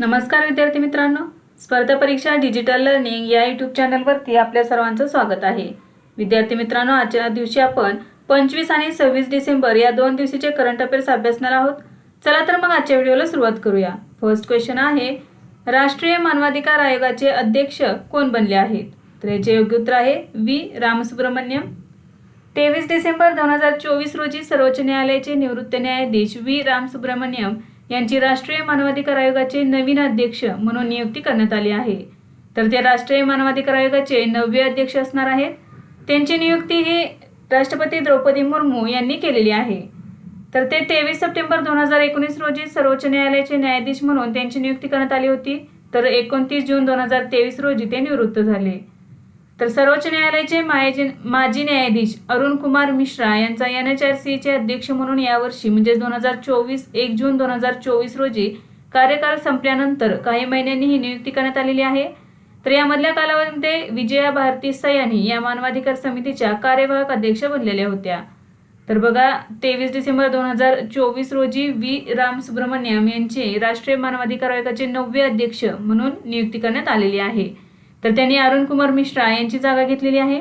नमस्कार विद्यार्थी मित्रांनो. स्पर्धा परीक्षा डिजिटल लर्निंग या यूट्यूब चॅनलवरती आपल्या सर्वांचं स्वागत आहे. विद्यार्थी मित्रांनो आजच्या दिवशी आपण पंचवीस आणि सव्वीस डिसेंबर या दोन दिवशीचे करंट अफेअर्स अभ्यासणार आहोत. चला तर मग आजच्या व्हिडिओला सुरुवात करूया. फर्स्ट क्वेश्चन आहे राष्ट्रीय मानवाधिकार आयोगाचे अध्यक्ष कोण बनले आहेत? तर याचे योग्य उत्तर आहे व्ही. रामसुब्रमण्यम. तेवीस डिसेंबर दोन हजार चोवीस रोजी सर्वोच्च न्यायालयाचे निवृत्त न्यायाधीश व्ही. रामसुब्रमण्यम यांची राष्ट्रीय मानवाधिकार आयोगाचे नवीन अध्यक्ष म्हणून नियुक्ती करण्यात आली आहे. तर ते राष्ट्रीय मानवाधिकार आयोगाचे नववे अध्यक्ष असणार आहेत. त्यांची नियुक्ती ही राष्ट्रपती द्रौपदी मुर्मू यांनी केलेली आहे. तर ते तेवीस सप्टेंबर दोन हजार एकोणीस रोजी सर्वोच्च न्यायालयाचे न्यायाधीश म्हणून त्यांची नियुक्ती करण्यात आली होती. तर एकोणतीस जून दोन हजार तेवीस रोजी ते निवृत्त झाले. तर सर्वोच्च न्यायालयाचे माजी माजी न्यायाधीश अरुण कुमार मिश्रा यांचा एन एच आर सीचे अध्यक्ष म्हणून यावर्षी म्हणजे दोन हजार चोवीस एक जून दोन हजार चोवीस रोजी कार्यकाळ संपल्यानंतर काही महिन्यांनी ही नियुक्ती करण्यात आलेली आहे. तर यामधल्या कालावधीमध्ये विजया भारती सयानी या मानवाधिकार समितीच्या कार्यवाहक अध्यक्ष बनलेल्या होत्या. तर बघा तेवीस डिसेंबर दोन हजार चोवीस रोजी व्ही. राम सुब्रमण्यम यांचे राष्ट्रीय मानवाधिकार आयोगाचे नववे अध्यक्ष म्हणून नियुक्ती करण्यात आलेली आहे. तर त्यांनी अरुण कुमार मिश्रा यांची जागा घेतलेली आहे.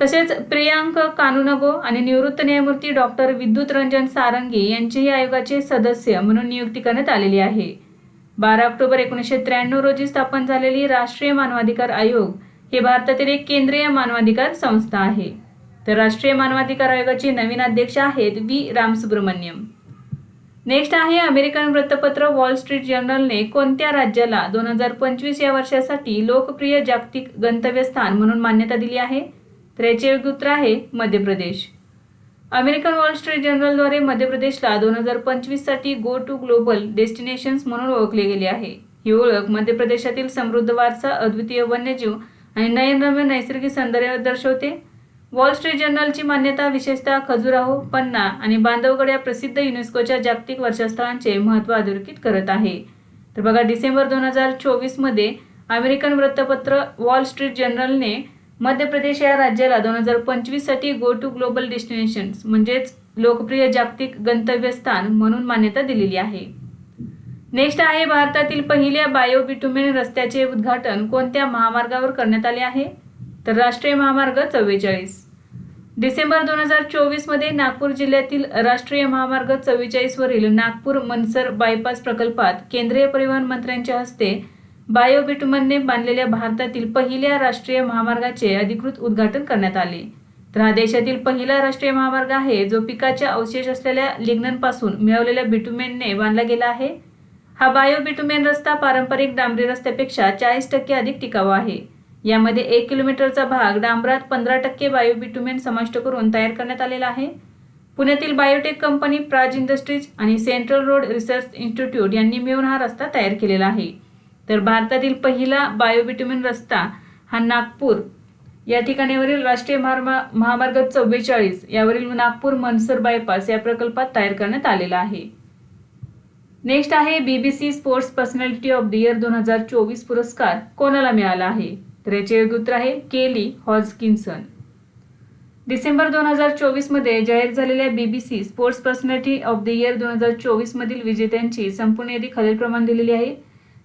तसेच प्रियांक कानुनगो आणि निवृत्त न्यायमूर्ती डॉक्टर विद्युत रंजन सारंगी यांचीही आयोगाचे सदस्य म्हणून नियुक्ती करण्यात आलेली आहे. बारा ऑक्टोबर एकोणीसशे त्र्याण्णव रोजी स्थापन झालेली राष्ट्रीय मानवाधिकार आयोग हे भारतातील एक केंद्रीय मानवाधिकार संस्था आहे. तर राष्ट्रीय मानवाधिकार आयोगाचे नवीन अध्यक्ष आहेत व्ही रामसुब्रमण्यम. नेक्स्ट आहे अमेरिकन वृत्तपत्र वॉल स्ट्रीट जर्नलने कोणत्या राज्याला दोन हजार पंचवीस या वर्षासाठी लोकप्रिय जागतिक गंतव्यस्थान म्हणून मान्यता दिली आहे? तर याचे योग्य उत्तर आहे Madhya Pradesh. American wall street जर्नलद्वारे मध्य प्रदेशला दोन हजार पंचवीससाठी गो टू ग्लोबल डेस्टिनेशन्स म्हणून ओळखले गेले आहे. ही ओळख मध्य प्रदेशातील समृद्ध वारसा अद्वितीय वन्यजीव आणि नयनरम्य नैसर्गिक सौंदर्य दर्शवते. वॉल स्ट्रीट जर्नलची मान्यता विशेषतः खजुराहो पन्ना आणि बांधवगड या प्रसिद्ध युनेस्कोच्या जागतिक वर्षस्थळांचे महत्त्व अधोरेखित करत आहे. तर बघा डिसेंबर दोन हजार चोवीसमध्ये अमेरिकन वृत्तपत्र वॉल स्ट्रीट जर्नलने मध्य प्रदेश या राज्याला दोन हजार पंचवीससाठी गो टू ग्लोबल डेस्टिनेशन्स म्हणजेच लोकप्रिय जागतिक गंतव्यस्थान म्हणून मान्यता दिलेली आहे. नेक्स्ट आहे भारतातील पहिल्या बायोबिटुमेन रस्त्याचे उद्घाटन कोणत्या महामार्गावर करण्यात आले आहे? तर राष्ट्रीय महामार्ग चव्वेचाळीस. डिसेंबर दोन हजार चोवीसमध्ये नागपूर जिल्ह्यातील राष्ट्रीय महामार्ग चव्वेचाळीसवरील नागपूर मनसर बायपास प्रकल्पात केंद्रीय परिवहन मंत्र्यांच्या हस्ते बायोबिटुमनने बांधलेल्या भारतातील पहिल्या राष्ट्रीय महामार्गाचे अधिकृत उद्घाटन करण्यात आले. तर हा देशातील पहिला राष्ट्रीय महामार्ग आहे जो पिकाच्या अवशेष असलेल्या लिग्ननपासून मिळवलेल्या बिटुमेनने बांधला गेला आहे. हा बायोबिटुमेन रस्ता पारंपरिक डांबरी रस्त्यापेक्षा चाळीस टक्के अधिक टिकाऊ आहे. यामध्ये एक किलोमीटरचा भाग डांबरात पंधरा टक्के बायोबिटुमेन समाविष्ट करून तयार करण्यात आलेला आहे. पुण्यातील बायोटेक कंपनी प्राज इंडस्ट्रीज आणि सेंट्रल रोड रिसर्च इन्स्टिट्यूट यांनी मिळून हा रस्ता तयार केलेला आहे. तर भारतातील पहिला बायोबिटुमेन रस्ता हा नागपूर या ठिकाणीवरील राष्ट्रीय महामा- महामार्ग चव्वेचाळीस यावरील नागपूर मनसर बायपास या प्रकल्पात तयार करण्यात आलेला आहे. नेक्स्ट आहे BBC sports personality of the year दोन हजार चोवीस पुरस्कार कोणाला मिळाला आहे? तर याचे आहे केली हॉजकिन्सन. डिसेंबर दोन हजार चोवीसमध्ये जाहीर झालेल्या BBC sports personality of the year दोन हजार चोवीसमधील विजेत्यांची संपूर्ण यादी खालीलप्रमाणे दिलेली आहे.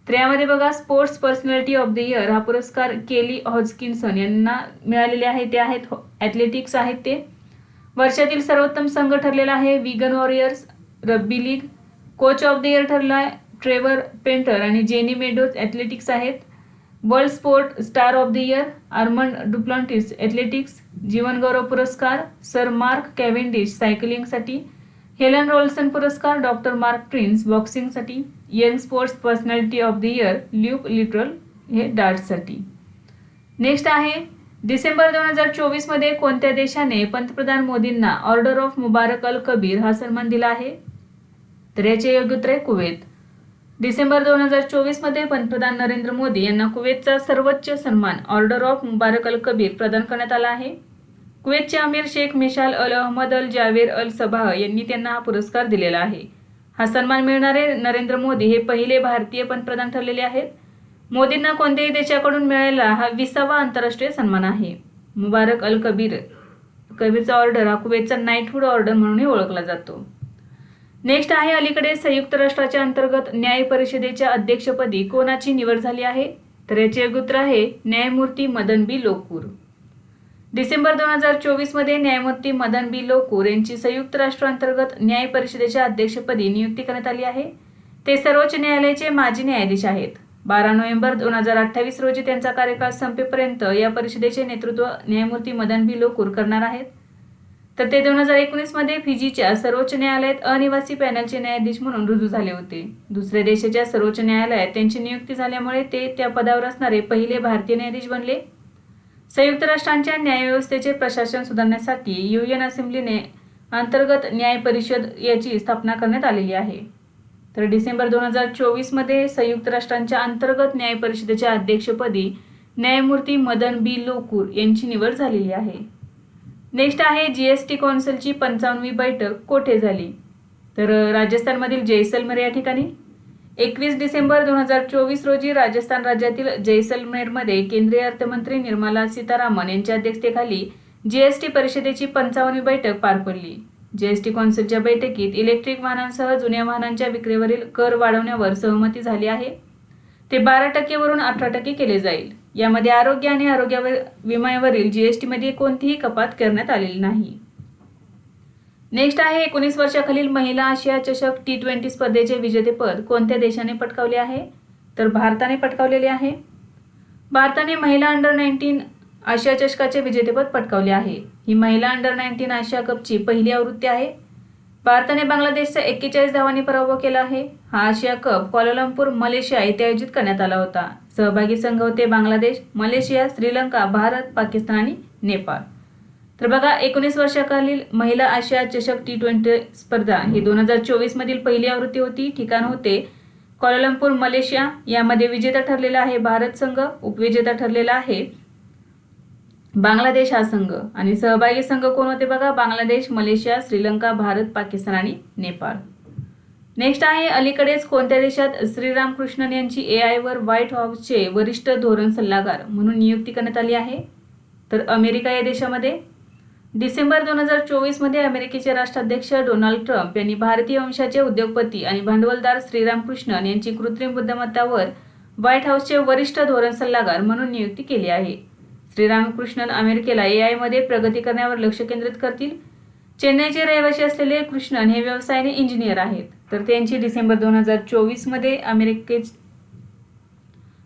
तर यामध्ये बघा sports personality of the year हा पुरस्कार केली हॉजकिन्सन यांना मिळालेले आहे. ते आहेत हो, ॲथलेटिक्स आहेत ते. वर्षातील सर्वोत्तम संघ ठरलेला आहे Wigan Warriors rugby league coach of the year ठरला आहे ट्रेवर पेंटर आणि जेनी मेडोज ॲथलेटिक्स आहेत. World sport star of the year Armand Duplantis athletics जीवनगौरव पुरस्कार सर मार्क कॅव्हेंडिश सायकलिंगसाठी हेलन रोल्सन पुरस्कार doctor Mark Prince बॉक्सिंगसाठी young sports personality of the year Luke Littler हे डार्टसाठी नेक्स्ट आहे डिसेंबर दोन हजार चोवीसमध्ये कोणत्या देशाने पंतप्रधान मोदींना order of Mubarak Al Kabeer हा सन्मान दिला आहे? तर याचे योग्य उत्तर आहे कुवेत. डिसेंबर दोन हजार चोवीसमध्ये पंतप्रधान नरेंद्र मोदी यांना कुवेतचा सर्वोच्च सन्मान order of Mubarak Al Kabir प्रदान करण्यात आला आहे. कुवेतचे अमीर Sheikh Mishal Al Ahmad Al Jaber Al Sabah यांनी त्यांना हा पुरस्कार दिलेला आहे. हा सन्मान मिळणारे नरेंद्र मोदी हे पहिले भारतीय पंतप्रधान ठरलेले आहेत. मोदींना कोणत्याही देशाकडून मिळालेला हा विसावा आंतरराष्ट्रीय सन्मान आहे. मुबारक अल कबीर कबीरचा ऑर्डर हा कुवेतचा नाईटहूड ऑर्डर म्हणूनही ओळखला जातो. नेक्स्ट आहे अलीकडे संयुक्त राष्ट्राच्या अंतर्गत न्याय परिषदेच्या अध्यक्षपदी कोणाची निवड झाली आहे? तर याचे योग्य उत्तर आहे न्यायमूर्ती मदन बी लोकूर. डिसेंबर दोन हजार चोवीसमध्ये न्यायमूर्ती मदन बी लोकूर यांची संयुक्त राष्ट्रांतर्गत न्याय परिषदेच्या अध्यक्षपदी नियुक्ती करण्यात आली आहे. ते सर्वोच्च न्यायालयाचे माजी न्यायाधीश आहेत. बारा नोव्हेंबर दोन हजार अठ्ठावीस रोजी त्यांचा कार्यकाळ संपेपर्यंत या परिषदेचे नेतृत्व न्यायमूर्ती मदन बी लोकूर करणार आहेत. तर ते दोन हजार एकोणीसमध्ये फिजीच्या सर्वोच्च न्यायालयात अनिवासी पॅनलचे न्यायाधीश म्हणून रुजू झाले होते. दुसऱ्या देशाच्या सर्वोच्च न्यायालयात त्यांची नियुक्ती झाल्यामुळे ते त्या पदावर असणारे पहिले भारतीय न्यायाधीश बनले. संयुक्त राष्ट्रांच्या न्यायव्यवस्थेचे प्रशासन सुधारण्यासाठी युएन असेंब्लीने अंतर्गत न्याय परिषद याची स्थापना करण्यात आलेली आहे. तर डिसेंबर दोन हजार चोवीसमध्ये संयुक्त राष्ट्रांच्या अंतर्गत न्याय परिषदेच्या अध्यक्षपदी न्यायमूर्ती मदन बी लोकूर यांची निवड झालेली आहे. नेक्स्ट आहे जी एस टी कौन्सिलची पंचावन्नवी बैठक कोठे झाली? तर राजस्थानमधील जैसलमेर या ठिकाणी. एकवीस डिसेंबर दोन हजार चोवीस रोजी राजस्थान राज्यातील जैसलमेरमध्ये केंद्रीय अर्थमंत्री निर्मला सीतारामन यांच्या अध्यक्षतेखाली जीएसटी परिषदेची पंचावन्नवी बैठक पार पडली. जीएसटी कौन्सिलच्या बैठकीत इलेक्ट्रिक वाहनांसह जुन्या वाहनांच्या विक्रीवरील कर वाढवण्यावर सहमती झाली आहे. ते बारा टक्केवरून अठरा टक्के केले जाईल. यामध्ये आरोग्य आणि आरोग्यावर विम्यावरील जीएसटीमध्ये कोणतीही कपात करण्यात आलेली नाही. नेक्स्ट आहे एकोणीस वर्षाखालील महिला आशिया चषक टी ट्वेंटी स्पर्धेचे विजेतेपद कोणत्या देशाने पटकावले आहे? तर भारताने पटकावलेले आहे. भारताने महिला अंडर नाईन्टीन आशिया चषकाचे विजेतेपद पटकावले आहे. ही महिला अंडर नाईन्टीन आशिया कपची पहिली आवृत्ती आहे. भारताने बांगलादेशचा एक्केचाळीस धावांनी पराभव केला आहे. हा आशिया कप क्वालालंपूर मलेशिया येथे आयोजित करण्यात आला होता. सहभागी संघ होते बांगलादेश मलेशिया श्रीलंका भारत पाकिस्तान आणि नेपाळ. तर बघा एकोणीस वर्षाखालील महिला आशिया चषक टी ट्वेंटी स्पर्धा ही दोन हजार चोवीस मधील पहिली आवृत्ती होती. ठिकाण होते क्वालालंपूर मलेशिया. यामध्ये विजेता ठरलेला आहे भारत संघ उपविजेता ठरलेला आहे बांगलादेश हा संघ. आणि सहभागी संघ कोण होते बघा? बांगलादेश मलेशिया श्रीलंका भारत पाकिस्तान आणि नेपाळ. नेक्स्ट आहे अलीकडेच कोणत्या देशात श्रीरामकृष्णन यांची ए आयवर व्हाईट हाऊसचे वरिष्ठ धोरण सल्लागार म्हणून नियुक्ती करण्यात आली आहे? तर अमेरिका या देशामध्ये. डिसेंबर दोन हजार चोवीसमध्ये अमेरिकेचे राष्ट्राध्यक्ष डोनाल्ड ट्रम्प यांनी भारतीय वंशाचे उद्योगपती आणि भांडवलदार श्रीरामकृष्णन यांची कृत्रिम बुद्धिमत्तावर व्हाईट हाऊसचे वरिष्ठ धोरण सल्लागार म्हणून नियुक्ती केली आहे. श्रीरामकृष्णन अमेरिकेला ए आयमध्ये प्रगती करण्यावर लक्ष केंद्रित करतील? चेन्नईचे रहिवासी असलेले कृष्णन हे व्यवसायाने इंजिनियर आहेत. तर त्यांची डिसेंबर दोन हजार चोवीसमध्ये अमेरिके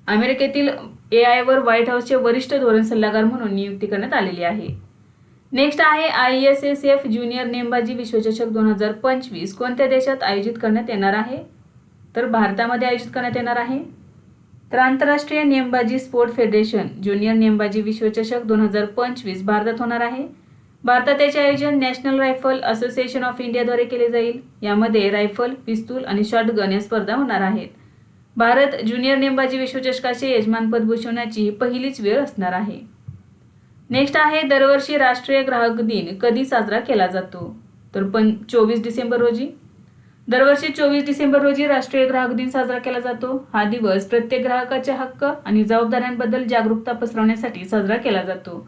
अमेरिकेतील ए आयवर व्हाईट हाऊसचे वरिष्ठ धोरण सल्लागार म्हणून नियुक्ती करण्यात आलेली आहे. नेक्स्ट आहे I S S F junior नेमबाजी विश्वचषक दोन हजार पंचवीस. कोणत्या देशात आयोजित करण्यात येणार आहे? तर भारतामध्ये आयोजित करण्यात येणार आहे. तर आंतरराष्ट्रीय नेमबाजी स्पोर्ट फेडरेशन ज्युनियर नेमबाजी विश्वचषक दोन हजार पंचवीस भारतात होणार आहे. भारतात याचे आयोजन नॅशनल रायफल असोसिएशन ऑफ इंडियाद्वारे केले जाईल. यामध्ये रायफल पिस्तूल आणि शॉटगन या स्पर्धा होणार आहेत. भारत ज्युनियर नेमबाजी विश्वचषकाचे यजमानपद भूषवण्याची ही पहिलीच वेळ असणार आहे. नेक्स्ट आहे दरवर्षी राष्ट्रीय ग्राहक दिन कधी साजरा केला जातो? तर पण चोवीस डिसेंबर रोजी. दरवर्षी चोवीस डिसेंबर रोजी राष्ट्रीय ग्राहक दिन साजरा केला जातो. हा दिवस प्रत्येक ग्राहकाचे हक्क आणि जबाबदाऱ्यांबद्दल जागरूकता पसरवण्यासाठी साजरा केला जातो.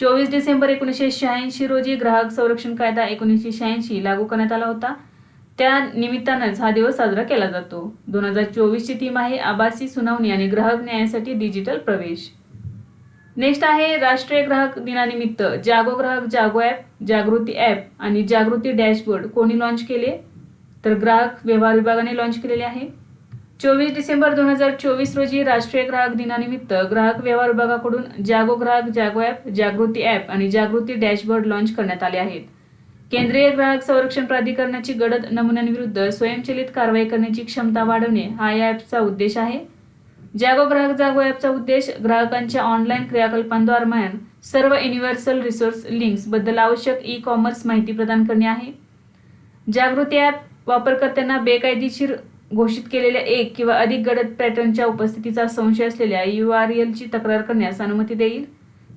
चोवीस डिसेंबर एकोणीसशे शहाऐंशी रोजी ग्राहक संरक्षण कायदा एकोणीसशे शहाऐंशी लागू करण्यात आला होता. त्या निमित्तानंच हा दिवस साजरा केला जातो. दोन हजार चोवीसची थीम आहे आभासी सुनावणी आणि ग्राहक न्यायासाठी डिजिटल प्रवेश. नेक्स्ट आहे राष्ट्रीय ग्राहक दिनानिमित्त जागो ग्राहक जागो ॲप जागृती ॲप आणि जागृती डॅशबोर्ड कोणी लॉन्च केले? तर ग्राहक व्यवहार विभागाने लॉन्च केलेले आहे. चोवीस डिसेंबर दोन हजार चोवीस रोजी राष्ट्रीय ग्राहक दिनानिमित्त ग्राहक व्यवहार विभागाकडून जागो ग्राहक जागो ॲप जागृती ॲप आणि जागृती डॅशबोर्ड लॉन्च करण्यात आले आहेत. केंद्रीय ग्राहक संरक्षण प्राधिकरणाची गडद नमुन्यांविरुद्ध स्वयंचलित कारवाई करण्याची क्षमता वाढवणे हा या ॲपचा उद्देश आहे. जागो ग्राहक जागो ॲपचा उद्देश ग्राहकांच्या ऑनलाईन क्रियाकल्पांदरम्यान सर्व युनिव्हर्सल रिसोर्स लिंक्सबद्दल आवश्यक ई कॉमर्स माहिती प्रदान करणे आहे. जागृती ॲप वापरकर्त्यांना बेकायदेशीर घोषित केलेल्या एक किंवा अधिक गडद पॅटर्नच्या उपस्थितीचा संशय असलेल्या यू आर एलची तक्रार करण्यास अनुमती देईल?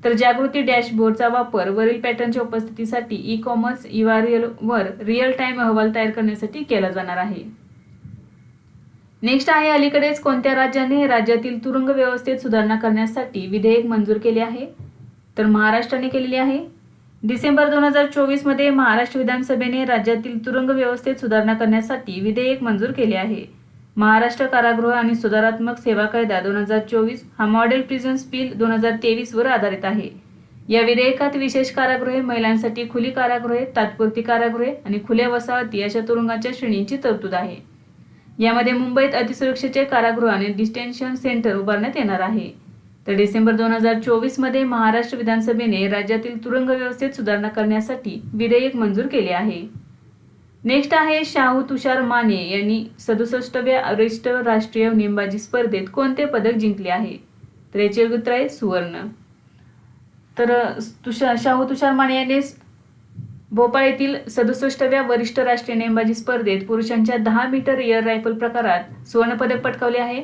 तर जागृती डॅशबोर्डचा वापर वरील पॅटर्नच्या उपस्थितीसाठी ई कॉमर्स यू आर एलवर रिअल टाइम अहवाल तयार करण्यासाठी केला जाणार आहे. नेक्स्ट आहे अलीकडेच कोणत्या राज्याने राज्यातील तुरुंग व्यवस्थेत सुधारणा करण्यासाठी विधेयक मंजूर केले आहे? तर महाराष्ट्राने केलेले आहे. डिसेंबर दोन हजार चोवीसमध्ये महाराष्ट्र विधानसभेने राज्यातील तुरुंग व्यवस्थेत सुधारणा करण्यासाठी विधेयक मंजूर केले आहे. महाराष्ट्र कारागृह आणि सुधारात्मक सेवा कायदा दोन हजार चोवीस हा मॉडेल प्रिझन्स बिल दोन हजार तेवीस वर आधारित आहे. या विधेयकात विशेष कारागृहे महिलांसाठी खुली कारागृहे तात्पुरती कारागृहे आणि खुल्या वसाहती अशा तुरुंगाच्या श्रेणींची तरतूद आहे. यामध्ये मुंबईत अतिसुरक्षेचे कारागृह आणि डिस्टेन्शन सेंटर उभारण्यात येणार आहे. तर डिसेंबर दोन हजार चोवीसमध्ये महाराष्ट्र विधानसभेने राज्यातील तुरुंग व्यवस्थेत सुधारणा करण्यासाठी विधेयक मंजूर केले आहे. नेक्स्ट आहे शाहू तुषार माने यांनी सदुसष्टव्या वरिष्ठ राष्ट्रीय नेमबाजी स्पर्धेत कोणते पदक जिंकले आहे? तर याचे उत्तर आहे सुवर्ण. तर तुषार शाहू तुषार माने यांनी भोपाळ येथील सदुसष्टव्या वरिष्ठ राष्ट्रीय नेमबाजी स्पर्धेत पुरुषांच्या दहा मीटर एअर रायफल प्रकारात सुवर्णपदक पटकावले आहे.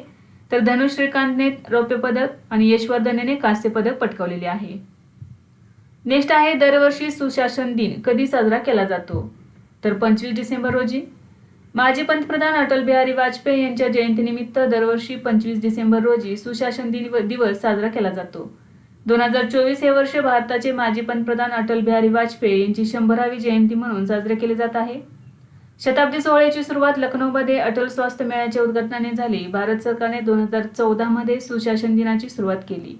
तर धनुष श्रीकांतने रौप्य पदक आणि यशवर्धनेने कांस्य पदक पटकावलेले आहे. नेक्स्ट आहे दरवर्षी सुशासन दिन कधी साजरा केला जातो? तर पंचवीस डिसेंबर रोजी. माजी पंतप्रधान अटल बिहारी वाजपेयी यांच्या जयंतीनिमित्त दरवर्षी पंचवीस डिसेंबर रोजी सुशासन दिन दिवस साजरा केला जातो. दोन हजार चोवीस हे वर्ष भारताचे माजी पंतप्रधान अटल बिहारी वाजपेयी यांची शंभरावी जयंती म्हणून साजरे केले जात आहे. शताब्दी सोहळ्याची सुरुवात लखनौमध्ये अटल स्वास्थ्य मेळ्याच्या उद्घाटनाने झाली. भारत सरकारने दोन हजार चौदामध्ये सुशासन दिनाची सुरुवात केली.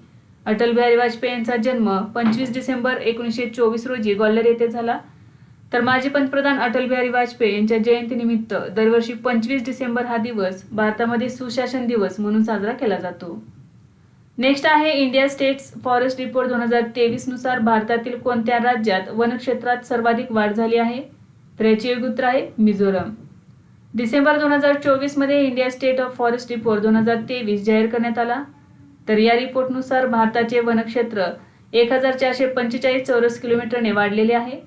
अटल बिहारी वाजपेयी यांचा जन्म पंचवीस डिसेंबर एकोणीसशे चोवीस रोजी ग्वाल्हेर येथे झाला. तर माजी पंतप्रधान अटल बिहारी वाजपेयी यांच्या जयंतीनिमित्त दरवर्षी पंचवीस डिसेंबर हा दिवस भारतामध्ये सुशासन दिवस म्हणून साजरा केला जातो. नेक्स्ट आहे इंडिया स्टेट्स फॉरेस्ट रिपोर्ट दोन हजार तेवीसनुसार भारतातील कोणत्या राज्यात वनक्षेत्रात सर्वाधिक वाढ झाली आहे? तर याचे उत्तर आहे मिझोरम. डिसेंबर दोन हजार चोवीसमध्ये India state of forest report दोन हजार तेवीस जाहीर करण्यात आला. तर या रिपोर्टनुसार भारताचे वनक्षेत्र एक हजार चारशे पंचेचाळीस चौरस किलोमीटरने वाढलेले आहे.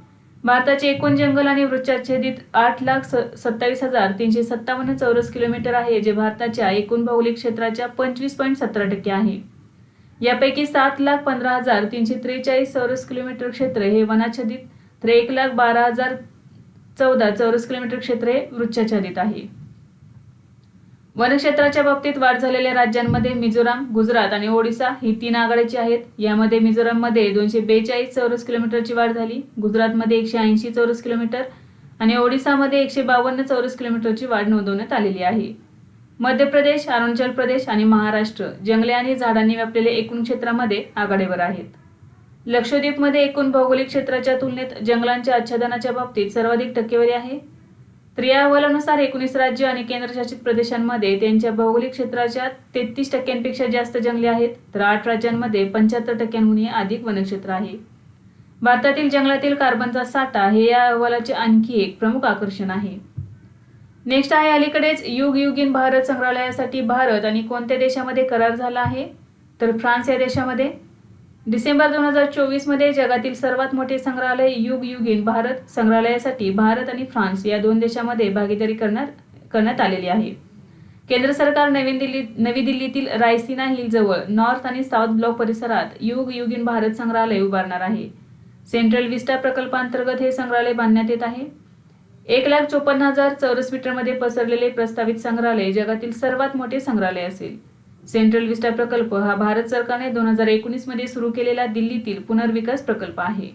भारताचे एकूण जंगल आणि वृक्षाच्छेदित आठ लाख सत्तावीस हजार तीनशे सत्तावन्न चौरस किलोमीटर आहे जे भारताच्या एकूण भौगोलिक क्षेत्राच्या पंचवीस पॉईंट सतरा टक्के आहे. यापैकी सात लाख पंधरा हजार तीनशे त्रेचाळीस चौरस किलोमीटर क्षेत्र हे वनाच्छेदित तर एक लाख बारा हजार चौदा चौरस किलोमीटर क्षेत्र हे वृक्षाच्छादित आहे. वनक्षेत्राच्या बाबतीत वाढ झालेल्या राज्यांमध्ये मिझोराम गुजरात आणि ओडिसा ही तीन आघाडीची आहेत. यामध्ये मिझोराममध्ये दोनशे बेचाळीस चौरस किलोमीटरची वाढ झाली गुजरातमध्ये एकशे ऐंशी चौरस किलोमीटर आणि ओडिसामध्ये एकशे बावन्न चौरस किलोमीटरची वाढ नोंदवण्यात आलेली आहे. मध्य प्रदेश अरुणाचल प्रदेश आणि महाराष्ट्र जंगले आणि झाडांनी व्यापलेले एकूण क्षेत्रामध्ये आघाडीवर आहेत. लक्षद्वीपमध्ये एकूण भौगोलिक क्षेत्राच्या तुलनेत जंगलांच्या आच्छादनाच्या बाबतीत सर्वाधिक टक्केवारी आहे. तर या अहवालानुसार एकोणीस राज्य आणि केंद्रशासित प्रदेशांमध्ये त्यांच्या भौगोलिक क्षेत्राच्या तेहतीस टक्क्यांपेक्षा जास्त जंगले आहेत. तर आठ राज्यांमध्ये पंच्याहत्तर टक्क्यांहूनही अधिक वनक्षेत्र आहे. भारतातील जंगलातील कार्बनचा साठा हे या अहवालाचे आणखी एक प्रमुख आकर्षण आहे. नेक्स्ट आहे अलीकडेच युग युगीन भारत संग्रहालयासाठी भारत आणि कोणत्या देशामध्ये करार झाला आहे? तर फ्रान्स या देशामध्ये. डिसेंबर दोन हजार चोवीसमध्ये जगातील सर्वात मोठे संग्रहालय युग युगीन भारत संग्रहालयासाठी भारत आणि फ्रान्स या दोन देशांमध्ये भागीदारी करण्यात करण्यात आलेली आहे. केंद्र सरकार नवी दिल्ली नवी दिल्लीतील रायसिना हिल जवळ नॉर्थ आणि साऊथ ब्लॉक परिसरात युग युगीन भारत संग्रहालय उभारणार आहे. सेंट्रल विस्टा प्रकल्पांतर्गत हे संग्रहालय बांधण्यात येत आहे. एक लाख चोपन्न हजार चौरस मीटरमध्ये पसरलेले प्रस्तावित संग्रहालय जगातील सर्वात मोठे संग्रहालय असेल. सेंट्रल विस्टा प्रकल्प हा भारत सरकारने दोन हजार एकोणीसमध्ये सुरू केलेला दिल्लीतील पुनर्विकास प्रकल्प आहे.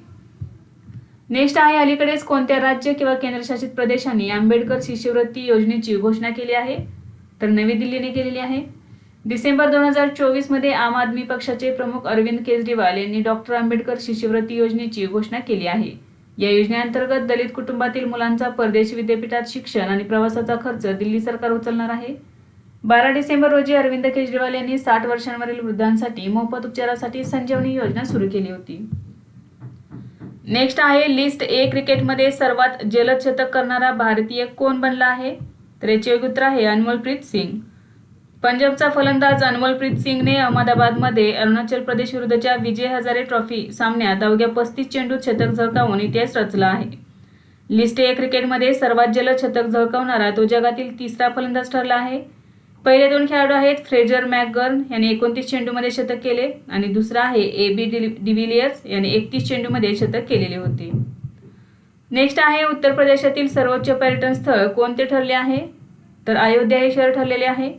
नेक्स्ट आहे अलीकडेच कोणत्या राज्य किंवा केंद्रशासित प्रदेशांनी आंबेडकर शिष्यवृत्ती योजनेची घोषणा केली आहे? तर नवी दिल्लीने केलेली आहे. डिसेंबर दोन हजार चोवीसमध्ये आम आदमी पक्षाचे प्रमुख अरविंद केजरीवाल यांनी डॉक्टर आंबेडकर शिष्यवृत्ती योजनेची घोषणा केली आहे. या योजनेअंतर्गत दलित कुटुंबातील मुलांचा परदेशी विद्यापीठात शिक्षण आणि प्रवासाचा खर्च दिल्ली सरकार उचलणार आहे. बारा डिसेंबर रोजी अरविंद केजरीवाल यांनी साठ वर्षांवरील वृद्धांसाठी मोफत उपचारासाठी संजीवनी योजना सुरू केली होती. नेक्स्ट आहे लिस्ट ए क्रिकेटमध्ये सर्वात जलद शतक करणारा भारतीय कोण बनला आहे? तर याचे उत्तर आहे अनमोलप्रीत सिंग. पंजाबचा फलंदाज अनमोलप्रीत सिंगने अहमदाबादमध्ये अरुणाचल प्रदेश विरुद्धच्या विजय हजारे ट्रॉफी सामन्यात अवघ्या पस्तीस चेंडूत शतक झळकावून इतिहास रचला आहे. लिस्ट ए क्रिकेटमध्ये सर्वात जलद शतक झळकावणारा तो जगातील तिसरा फलंदाज ठरला आहे. पहिले दोन खेळाडू आहेत फ्रेजर मॅकगर्न यांनी एकोणतीस चेंडूमध्ये शतक केले आणि दुसरा आहे ए बी डिव्हिलियर्स यांनी एकतीस चेंडूमध्ये शतक केलेले होते. नेक्स्ट आहे उत्तर प्रदेशातील सर्वोच्च पर्यटन स्थळ कोणते ठरले आहे? तर अयोध्या हे शहर ठरलेले आहे.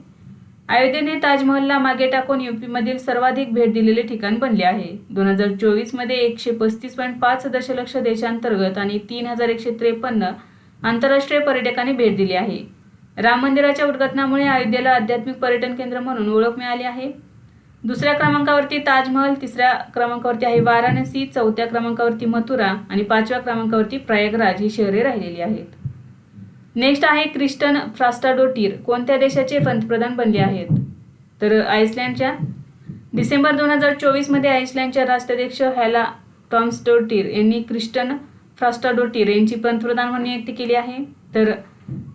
अयोध्येने ताजमहलला मागे टाकून यूपीमधील सर्वाधिक भेट दिलेले ठिकाण बनले आहे. दोन हजार चोवीसमध्ये एकशे पस्तीस पॉईंट पाच दशलक्ष देशांतर्गत आणि तीन हजार एकशे त्रेपन्न आंतरराष्ट्रीय पर्यटकांनी भेट दिली आहे. राम मंदिराच्या उद्घाटनामुळे अयोध्येला आध्यात्मिक पर्यटन केंद्र म्हणून ओळख मिळाली आहे. दुसऱ्या क्रमांकावरती ताजमहल तिसऱ्या क्रमांकावरती आहे वाराणसी चौथ्या क्रमांकावरती मथुरा आणि पाचव्या क्रमांकावरती प्रयागराज ही शहरे राहिलेली आहेत. नेक्स्ट आहे क्रिस्टन फ्रास्टाडोटीर कोणत्या देशाचे पंतप्रधान बनले आहेत? तर आईसलँडच्या डिसेंबर दोन हजार चोवीसमध्ये आईसलँडच्या राष्ट्राध्यक्ष हॅला टॉम्स्टोटीर यांनी क्रिस्टन फ्रास्टाडोटीर यांची पंतप्रधान म्हणून नियुक्ती केली आहे. तर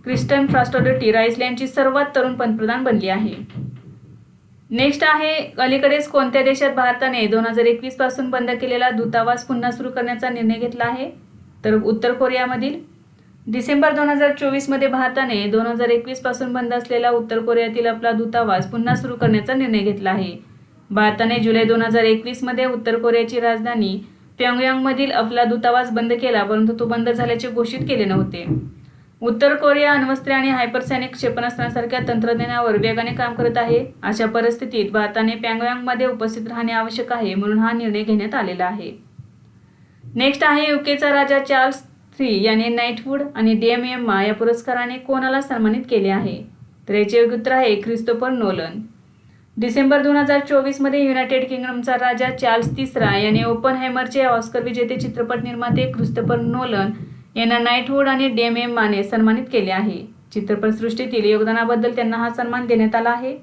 क्रिस्टन फ्रॉस्टॉडोटी राईसलँडची सर्वात तरुण पंतप्रधान बनली आहे. नेक्स्ट आहे अलीकडेच कोणत्या देशात भारताने दोन हजार एकवीसपासून बंद केलेला दूतावास पुन्हा सुरू करण्याचा निर्णय घेतला आहे? तर उत्तर कोरियामधील डिसेंबर दोन हजार चोवीसमध्ये भारताने दोन हजार एकवीसपासून बंद असलेला उत्तर कोरियातील आपला दूतावास पुन्हा सुरू करण्याचा निर्णय घेतला आहे. भारताने जुलै दोन हजार एकवीसमध्ये उत्तर कोरियाची राजधानी प्योंगयांगमधील आपला दूतावास बंद केला परंतु तो बंद झाल्याचे घोषित केले नव्हते. उत्तर कोरिया अण्वस्त्रे आणि हायपरसॅनिक क्षेपणास्त्रांसारख्या तंत्रज्ञानावर वेगाने काम करत आहे. अशा परिस्थितीत भारताने प्यांगयांगमध्ये उपस्थित राहणे आवश्यक आहे म्हणून हा निर्णय घेण्यात आलेला आहे. नेक्स्ट आहे युकेचा राजा चार्ल्स थ्री याने नाईटवूड आणि डीएमएम्मा या पुरस्काराने कोणाला सन्मानित केले आहे? तर याचे उत्तर आहे क्रिस्तोफर नोलन. डिसेंबर दोन हजार चोवीसमध्ये युनायटेड किंगडमचा राजा चार्ल्स तिसरा याने ओपन हॅमरचे ऑस्कर विजेते चित्रपट निर्माते क्रिस्तोफर नोलन यांना नाईटवूड आणि डेम एम माने सन्मानित केले आहे. चित्रपटसृष्टीतील योगदानाबद्दल त्यांना हा सन्मान देण्यात आला आहे.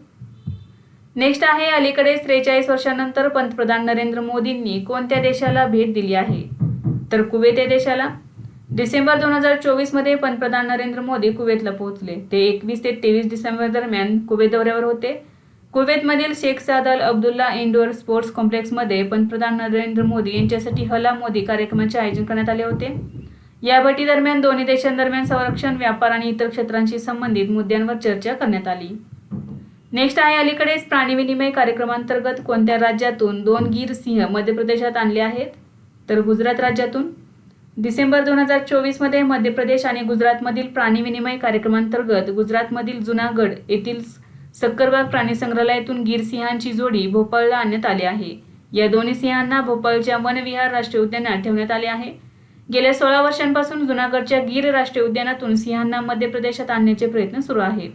नेक्स्ट आहे अलीकडेच त्रेचाळीस वर्षानंतर पंतप्रधान नरेंद्र मोदींनी कोणत्या देशाला भेट दिली आहे? तर कुवेत या देशाला. डिसेंबर दोन हजार चोवीसमध्ये पंतप्रधान नरेंद्र मोदी कुवेतला पोहोचले. ते एकवीस ते तेवीस डिसेंबर दरम्यान कुवेत दौऱ्यावर होते. कुवेतमधील Sheikh Saad Al Abdullah indoor sports कॉम्प्लेक्समध्ये पंतप्रधान नरेंद्र मोदी यांच्यासाठी हला मोदी कार्यक्रमाचे आयोजन करण्यात आले होते. या भेटीदरम्यान दोन्ही देशांदरम्यान संरक्षण व्यापार आणि इतर क्षेत्रांशी संबंधित मुद्द्यांवर चर्चा करण्यात आली. नेक्स्ट आहे अलीकडेच प्राणी विनिमय कार्यक्रमांतर्गत कोणत्या राज्यातून दोन गीर सिंह मध्य प्रदेशात आणले आहेत? तर गुजरात राज्यातून. डिसेंबर दोन हजार चोवीसमध्ये मध्य प्रदेश आणि गुजरातमधील प्राणी विनिमय कार्यक्रमांतर्गत गुजरातमधील जुनागड येथील सक्करबाग प्राणी संग्रहालयातून सिंहांची जोडी भोपाळला आणण्यात आली आहे. या दोन्ही सिंहांना भोपाळच्या वनविहार राष्ट्रीय उद्यानात ठेवण्यात आले आहे. गेल्या सोळा वर्षांपासून जुनागडच्या गीर राष्ट्रीय उद्यानातून सिंहांना मध्य प्रदेशात आणण्याचे प्रयत्न सुरू आहेत.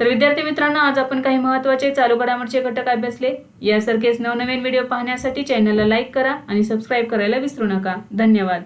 तर विद्यार्थी मित्रांनो आज आपण काही महत्त्वाचे चालू घडामोडचे घटक अभ्यासले. यासारखेच नवनवीन व्हिडिओ पाहण्यासाठी चॅनलला लाईक करा आणि सबस्क्राईब करायला विसरू नका. धन्यवाद.